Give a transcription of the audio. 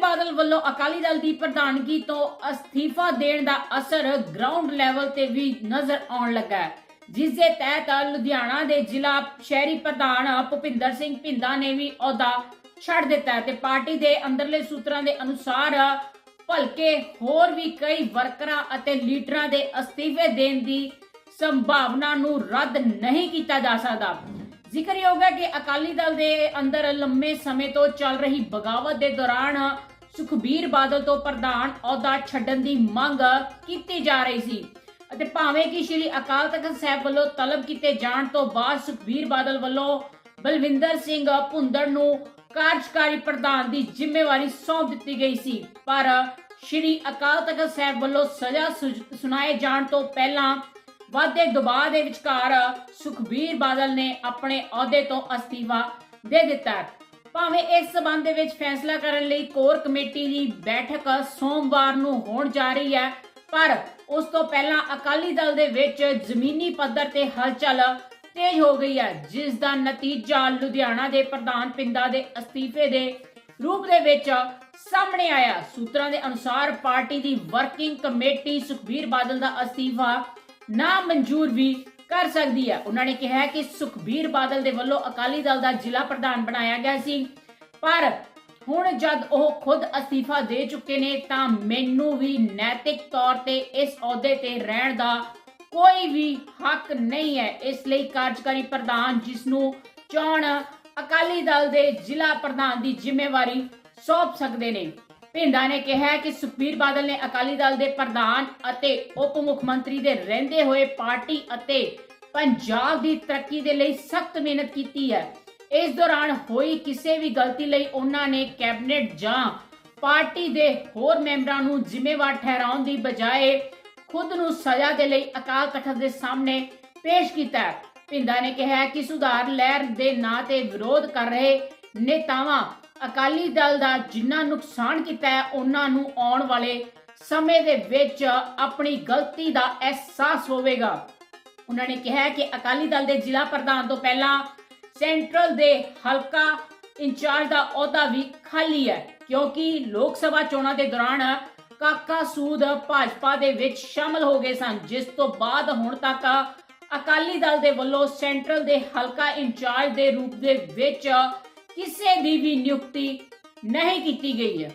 ਬਾਦਲ ਵੱਲੋਂ ਅਕਾਲੀ ਦਲ ਦੀ ਪ੍ਰਧਾਨਗੀ ਤੋਂ ਅਸਤੀਫਾ ਦੇਣ ਦਾ ਅਸਰ ਗਰਾਊਂਡ ਲੈਵਲ ਤੇ ਵੀ ਨਜ਼ਰ ਆਉਣ ਲੱਗਾ ਜਿਸ ਦੇ ਤਹਿਤ ਲੁਧਿਆਣਾ ਦੇ ਜ਼ਿਲ੍ਹਾ ਸ਼ਹਿਰੀ ਪ੍ਰਧਾਨ ਭੁਪਿੰਦਰ ਸਿੰਘ ਭਿੰਦਾ ਨੇ ਵੀ ਅਹੁਦਾ ਛੱਡ ਦਿੱਤਾ ਤੇ ਪਾਰਟੀ ਦੇ ਅੰਦਰਲੇ ਸੂਤਰਾਂ ਦੇ ਅਨੁਸਾਰ ਭਲਕੇ ਹੋਰ ਵੀ ਕਈ ਵਰਕਰਾਂ ਅਤੇ ਲੀਡਰਾਂ ਦੇ ਅਸਤੀਫੇ ਦੇਣ ਦੀ ਸੰਭਾਵਨਾ ਨੂੰ ਰੱਦ ਨਹੀਂ ਕੀਤਾ ਜਾ ਸਕਦਾ। ਜ਼ਿਕਰਯੋਗ ਹੈ ਕਿ ਅਕਾਲੀ ਦਲ ਦੇ ਅੰਦਰ ਲੰਮੇ ਸਮੇਂ ਤੋਂ ਚੱਲ ਰਹੀ ਬਗਾਵਤ ਦੇ ਦੌਰਾਨ ਸੁਖਬੀਰ ਬਾਦਲ ਤੋਂ ਪ੍ਰਧਾਨ ਅਹੁਦਾ ਛੱਡਣ ਦੀ ਮੰਗ ਕੀਤੀ ਜਾ ਰਹੀ ਸੀ। ਅਤੇ ਭਾਵੇਂ ਕਿ ਸ਼੍ਰੀ ਅਕਾਲ ਤਖਤ ਸਾਹਿਬ ਵੱਲੋਂ ਤਲਬ ਕੀਤੇ ਜਾਣ ਤੋਂ ਬਾਅਦ ਸੁਖਬੀਰ ਬਾਦਲ ਵੱਲੋਂ ਬਲਵਿੰਦਰ ਸਿੰਘ ਭੁੰਦੜ ਨੂੰ ਕਾਰਜਕਾਰੀ ਪ੍ਰਧਾਨ ਦੀ ਜ਼ਿੰਮੇਵਾਰੀ ਸੌਂਪ ਦਿੱਤੀ ਗਈ ਸੀ। ਪਰ ਸ਼੍ਰੀ ਅਕਾਲ ਤਖਤ ਸਾਹਿਬ ਵੱਲੋਂ ਸਜ਼ਾ ਸੁਝ- ਸੁਣਾਏ ਜਾਣ ਤੋਂ ਪਹਿਲਾਂ ਵਾਧੇ ਦਬਾਅ ਦੇ ਵਿਚਕਾਰ ਸੁਖਬੀਰ ਬਾਦਲ ਨੇ ਆਪਣੇ ਅਹੁਦੇ ਤੋਂ ਅਸਤੀਫਾ ਦੇ ਦਿੱਤਾ। ਭਾਵੇਂ ਇਸ ਸਬੰਧ ਦੇ ਵਿੱਚ ਫੈਸਲਾ ਕਰਨ ਲਈ ਕੋਰ ਕਮੇਟੀ ਦੀ ਬੈਠਕ ਸੋਮਵਾਰ ਨੂੰ ਹੋਣ ਜਾ ਰਹੀ ਹੈ, ਪਰ ਉਸ ਤੋਂ ਪਹਿਲਾਂ ਅਕਾਲੀ ਦਲ ਦੇ ਵਿੱਚ ਜ਼ਮੀਨੀ ਪੱਧਰ ਤੇ ਹਲਚਲ ਤੇਜ਼ ਹੋ ਗਈ ਹੈ, ਜਿਸ ਦਾ ਨਤੀਜਾ ਲੁਧਿਆਣਾ ਦੇ ਪ੍ਰਧਾਨ ਪਿੰਦਾ ਦੇ ਅਸਤੀਫੇ ਦੇ ਰੂਪ ਦੇ ਵਿੱਚ ਸਾਹਮਣੇ ਆਇਆ। ਸੂਤਰਾਂ ਦੇ ਅਨੁਸਾਰ ਪਾਰਟੀ ਦੀ ਵਰਕਿੰਗ ਕਮੇਟੀ ਸੁਖਬੀਰ ਬਾਦਲ ਦਾ ਅਸਤੀਫਾ, ਨਾ ਮਨਜ਼ੂਰ ਵੀ ਕਰ ਸਕਦੀ ਹੈ ਉਹਨਾਂ ਨੇ ਕਿਹਾ ਕਿ ਸੁਖਬੀਰ ਬਾਦਲ ਦੇ ਵੱਲੋਂ ਅਕਾਲੀ ਦਲ ਦਾ ਜ਼ਿਲ੍ਹਾ ਪ੍ਰਧਾਨ ਬਣਾਇਆ ਗਿਆ ਸੀ। ਪਰ ਹੁਣ ਜਦ ਉਹ ਖੁਦ ਅਸਤੀਫਾ ਦੇ ਚੁੱਕੇ ਨੇ, ਤਾਂ ਮੈਨੂੰ ਵੀ ਨੈਤਿਕ ਤੌਰ ਤੇ ਇਸ ਅਹੁਦੇ ਤੇ ਰਹਿਣ ਦਾ ਕੋਈ ਵੀ ਹੱਕ ਨਹੀਂ ਹੈ। ਇਸ ਲਈ ਕਾਰਜਕਾਰੀ ਪ੍ਰਧਾਨ, ਜਿਸ ਨੂੰ ਚੋਣ ਅਕਾਲੀ ਦਲ ਦੇ ਜ਼ਿਲ੍ਹਾ ਪ੍ਰਧਾਨ ਦੀ ਜ਼ਿੰਮੇਵਾਰੀ ਸੌਂਪ ਸਕਦੇ ਨੇ। ਭਿੰਦਾ ਨੇ ਕਿਹਾ ਕਿ ਸੁਖਬੀਰ ਬਾਦਲ ਨੇ ਅਕਾਲੀ ਦਲ ਦੇ ਪ੍ਰਧਾਨ ਅਤੇ ਉਪ ਮੁੱਖ ਮੰਤਰੀ ਦੇ ਰਹਿੰਦੇ ਹੋਏ ਪਾਰਟੀ ਅਤੇ ਪੰਜਾਬ ਦੀ ਤਰੱਕੀ ਦੇ ਲਈ ਸਖਤ ਮਿਹਨਤ ਕੀਤੀ ਹੈ ਇਸ ਦੌਰਾਨ ਹੋਈ ਕਿਸੇ ਵੀ ਗਲਤੀ ਲਈ ਉਹਨਾਂ ਨੇ ਕੈਬਨਿਟ ਜਾਂ ਪਾਰਟੀ ਦੇ ਹੋਰ ਮੈਂਬਰਾਂ ਨੂੰ ਜ਼ਿੰਮੇਵਾਰ ਠਹਿਰਾਉਣ ਦੀ ਬਜਾਏ ਖੁਦ ਨੂੰ ਸਜ਼ਾ ਦੇ ਲਈ ਅਕਾਲ ਤਖਤ ਦੇ ਸਾਹਮਣੇ ਪੇਸ਼ ਕੀਤਾ ਹੈ। ਭਿੰਦਾ ਨੇ ਕਿਹਾ ਕਿ ਸੁਧਾਰ ਲਹਿਰ ਦੇ ਨਾਂ ਤੇ ਵਿਰੋਧ ਕਰ ਰਹੇ ਨੇਤਾਵਾਂ ਅਕਾਲੀ ਦਲ ਦਾ ਜਿੰਨਾ ਨੁਕਸਾਨ ਕੀਤਾ ਹੈ, ਉਹਨਾਂ ਨੂੰ ਆਉਣ ਵਾਲੇ ਸਮੇਂ ਦੇ ਵਿੱਚ ਆਪਣੀ ਗਲਤੀ ਦਾ ਅਹਿਸਾਸ ਹੋਵੇਗਾ। ਉਹਨਾਂ ਨੇ ਕਿਹਾ ਕਿ ਅਕਾਲੀ ਦਲ ਦੇ ਜ਼ਿਲ੍ਹਾ ਪ੍ਰਧਾਨ ਤੋਂ ਪਹਿਲਾਂ ਸੈਂਟਰਲ ਦੇ ਹਲਕਾ ਇੰਚਾਰਜ ਦਾ ਅਹੁਦਾ ਵੀ ਖਾਲੀ ਹੈ, ਕਿਉਂਕਿ ਲੋਕ ਸਭਾ ਚੋਣਾਂ ਦੇ ਦੌਰਾਨ ਕਾਕਾ ਸੂਦ ਭਾਜਪਾ ਦੇ ਵਿੱਚ ਸ਼ਾਮਲ ਹੋ ਗਏ ਸਨ, ਜਿਸ ਤੋਂ ਬਾਅਦ ਹੁਣ ਤੱਕ ਅਕਾਲੀ ਦਲ ਦੇ ਵੱਲੋਂ ਸੈਂਟਰਲ ਦੇ ਹਲਕਾ ਇੰਚਾਰਜ ਦੇ ਰੂਪ ਦੇ ਵਿੱਚ ਕਿਸੇ ਦੀ ਵੀ ਨਿਯੁਕਤੀ ਨਹੀਂ ਕੀਤੀ ਗਈ ਹੈ।